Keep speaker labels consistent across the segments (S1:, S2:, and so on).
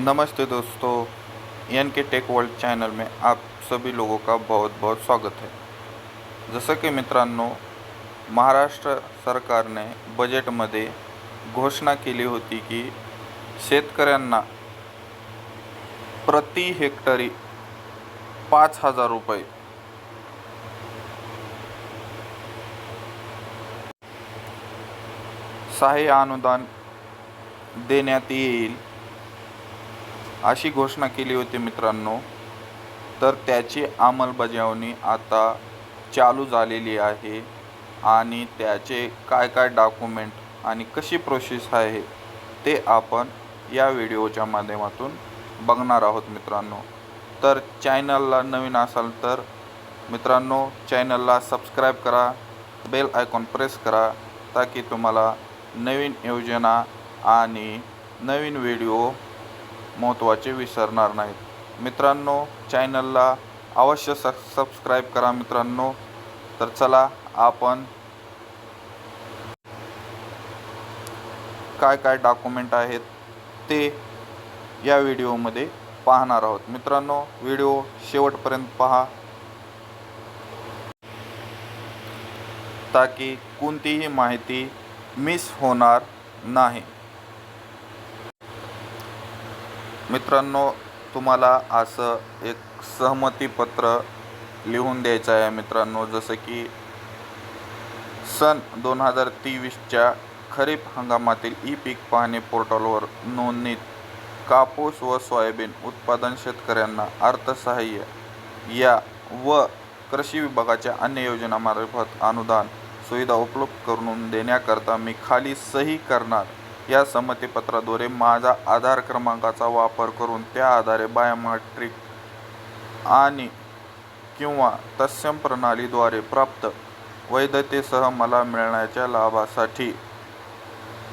S1: नमस्ते दोस्तों N K tech world channel में आप सभी लोगों का बहुत बहुत स्वागत है। जसं की मित्रांनो, महाराष्ट्र सरकार सरकारने बजेटमध्ये घोषणा केली होती की शेतकऱ्यांना प्रति हेक्टरी पाच हज़ार रुपये सहाय्य अनुदान देण्यात येईल. अशी घोषणा केली होती मित्रांनो. तर त्याची अंमलबजावणी आता चालू झालेली आहे. आणि त्याचे काय काय डॉक्युमेंट आणि कशी प्रोसेस आहे ते आपण या व्हिडिओच्या माध्यमातून बघणार आहोत मित्रांनो. तर चॅनलला नवीन असाल तर मित्रांनो चॅनलला सबस्क्राईब करा बेल आयकॉन प्रेस करा ताकी तुम्हाला नवीन योजना आणि नवीन व्हिडिओ महत्त्वाचे विसरणार नाहीत. मित्रांनो चॅनलला अवश्य स सबस्क्राईब करा मित्रांनो. तर चला आपण काय काय डॉक्युमेंट आहेत ते या व्हिडिओमध्ये पाहणार आहोत. मित्रांनो व्हिडिओ शेवटपर्यंत पहा. ताकी कोणतीही माहिती मिस होणार नाही. मित्रांनो तुम्हाला असं एक सहमतीपत्र लिहून द्यायचं आहे मित्रांनो जसं की सन दोन हजार तेवीसच्या खरीप हंगामातील ई पीक पाहणी पोर्टलवर नोंदणीत कापूस व सोयाबीन उत्पादन शेतकऱ्यांना अर्थसहाय्य या व कृषी विभागाच्या अन्य योजनामार्फत अनुदान सुविधा उपलब्ध करून देण्याकरता मी खाली सही करणार. या संमतीपत्राद्वारे माझा आधार क्रमांकाचा वापर करून त्या आधारे बायोमेट्रिक आणि किंवा तत्सम प्रणालीद्वारे प्राप्त वैधतेसह मला मिळण्याच्या लाभासाठी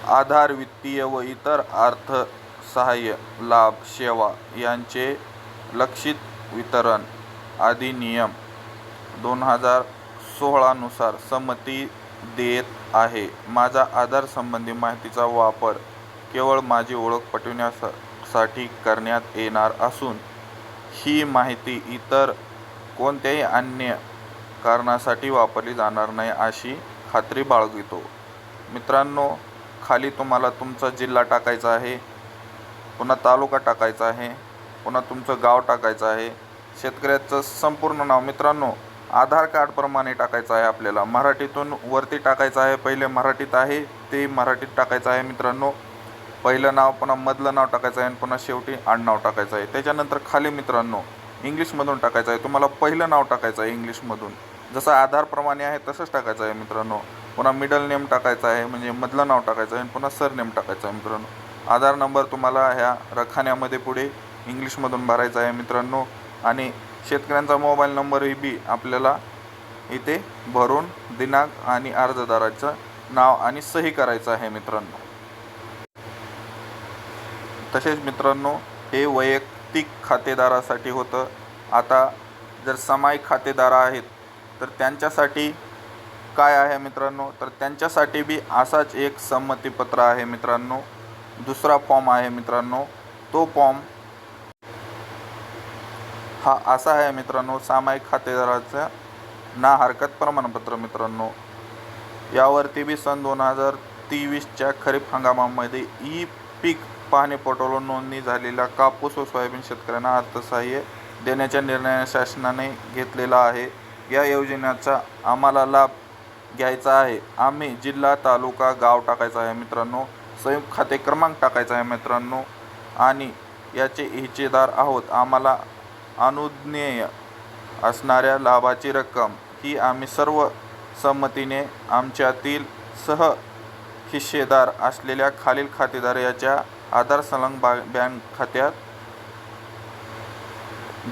S1: आधार वित्तीय व इतर अर्थ सहाय्य लाभ सेवा यांचे लक्षित वितरण अधिनियम दोन हजार सोळानुसार संमती देत आहे. माझा आधार संबंधी माहितीचा वापर केवळ माझी ओळख पटविण्यासाठी करण्यात येणार असून ही माहिती इतर कोणत्याही अन्य कारणासाठी वापरली जाणार नाही अशी खात्री बाळगितो. मित्रांनो खाली तुम्हाला तुमचा जिल्हा टाकायचा आहे पुन्हा तालुका टाकायचा आहे पुन्हा तुमचं गाव टाकायचं आहे. शेतकऱ्याचं संपूर्ण नाव मित्रांनो आधार कार्डप्रमाणे टाकायचं आहे आपल्याला. मराठीतून वरती टाकायचं आहे. पहिले मराठीत आहे ते मराठीत टाकायचं आहे मित्रांनो. पहिलं नाव पुन्हा मधलं नाव टाकायचं आहे आणि पुन्हा शेवटी आडनाव टाकायचं आहे. त्याच्यानंतर खाली मित्रांनो इंग्लिशमधून टाकायचं आहे. तुम्हाला पहिलं नाव टाकायचं आहे इंग्लिशमधून. जसं आधारप्रमाणे आहे तसंच टाकायचं आहे मित्रांनो. पुन्हा मिडल नेम टाकायचं आहे म्हणजे मधलं नाव टाकायचं आहे आणि पुन्हा सरनेम टाकायचं आहे मित्रांनो. आधार नंबर तुम्हाला ह्या रखान्यामध्ये पुढे इंग्लिशमधून भरायचा आहे मित्रांनो. आणि शेतकऱ्यांचा मोबाईल नंबरही बी आपल्याला इथे भरून दिनांक आणि अर्जदाराचं नाव आणि सही करायचं आहे मित्रांनो. तसेच मित्रांनो हे वैयक्तिक खातेदारासाठी होतं. आता जर सामायिक खातेदार आहेत तर त्यांच्यासाठी काय आहे मित्रांनो? तर त्यांच्यासाठी बी असाच एक संमतीपत्र आहे मित्रांनो. दुसरा फॉर्म आहे मित्रांनो तो फॉर्म हा असा आहे मित्रांनो सामायिक खातेदाराचं ना हरकत प्रमाणपत्र मित्रांनो. यावरती बी सन दोन हजार तेवीसच्या खरीप हंगामामध्ये ई पीक पाहणी पोर्टलवर नोंदणी झालेल्या कापूस व सोयाबीन शेतकऱ्यांना अर्थसहाय्य देण्याच्या निर्णय शासनाने घेतलेला आहे. या योजनेचा आम्हाला लाभ घ्यायचा आहे. आम्ही जिल्हा तालुका गाव टाकायचा आहे मित्रांनो. संयुक्त खाते क्रमांक टाकायचा आहे मित्रांनो. आणि याचे हिचेदार आहोत. आम्हाला अनुज्ञेय असणाऱ्या लाभाची रक्कम ही आम्ही सर्व संमतीने आमच्यातील सह हिस्सेदार असलेल्या खालील खातेदार याच्या आधार संलग्न बा बँक खात्यात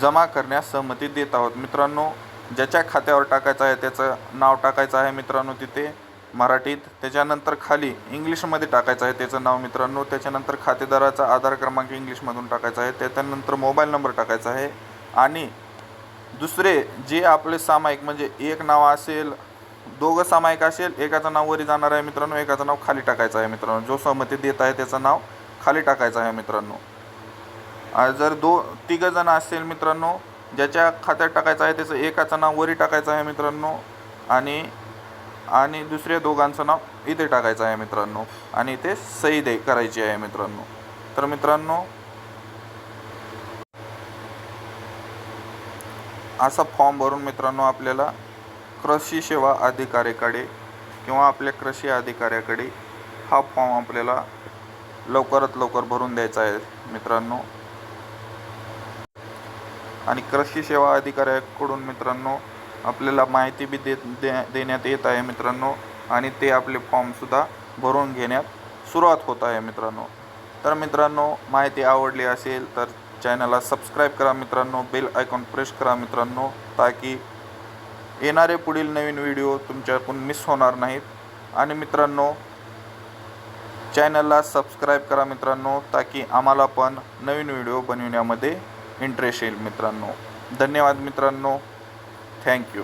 S1: जमा करण्यास सहमती देत आहोत. मित्रांनो ज्याच्या खात्यावर टाकायचं आहे त्याचं नाव टाकायचं आहे मित्रांनो तिथे. मराठीत त्याच्यानंतर खाली इंग्लिशमध्ये टाकायचं आहे त्याचं नाव मित्रांनो. त्याच्यानंतर खातेदाराचा आधार क्रमांक इंग्लिशमधून टाकायचा आहे. त्याच्यानंतर मोबाईल नंबर टाकायचा आहे. आणि दुसरे जे आपले सामायिक म्हणजे एक नाव असेल दोघं सामायिक असेल एकाचं नाव वरी जाणार आहे मित्रांनो एकाचं नाव खाली टाकायचं आहे मित्रांनो. जो सहमती देत आहे त्याचं नाव खाली टाकायचं आहे मित्रांनो. जर दो तिघं जण असतील मित्रांनो ज्याच्या खात्यात टाकायचं आहे त्याचं एकाचं नाव वरी टाकायचं आहे मित्रांनो. आणि आणि दुसऱ्या दोघांचं नाव इथे टाकायचं आहे मित्रांनो. आणि इथे सही दे करायची आहे मित्रांनो. तर मित्रांनो असा फॉर्म भरून मित्रांनो आपल्याला कृषी सेवा अधिकाऱ्याकडे किंवा आपल्या कृषी अधिकाऱ्याकडे हा फॉर्म आपल्याला लवकरात लवकर भरून द्यायचा आहे मित्रांनो. आणि कृषी सेवा अधिकाऱ्याकडून मित्रांनो आपल्याला माहिती बी देत दे देण्यात येत आहे मित्रांनो. आणि ते आपले फॉर्मसुद्धा भरून घेण्यात सुरुवात होत आहे मित्रांनो. तर मित्रांनो माहिती आवडली असेल तर चॅनलला सबस्क्राईब करा मित्रांनो बेल आयकॉन प्रेस करा मित्रांनो ताकी येणारे पुढील नवीन व्हिडिओ तुमच्याकडून मिस होणार नाहीत. आणि मित्रांनो चॅनलला सबस्क्राईब करा मित्रांनो ताकी आम्हाला पण नवीन व्हिडिओ बनविण्यामध्ये इंटरेस्ट येईल मित्रांनो. धन्यवाद मित्रांनो. थँक्यू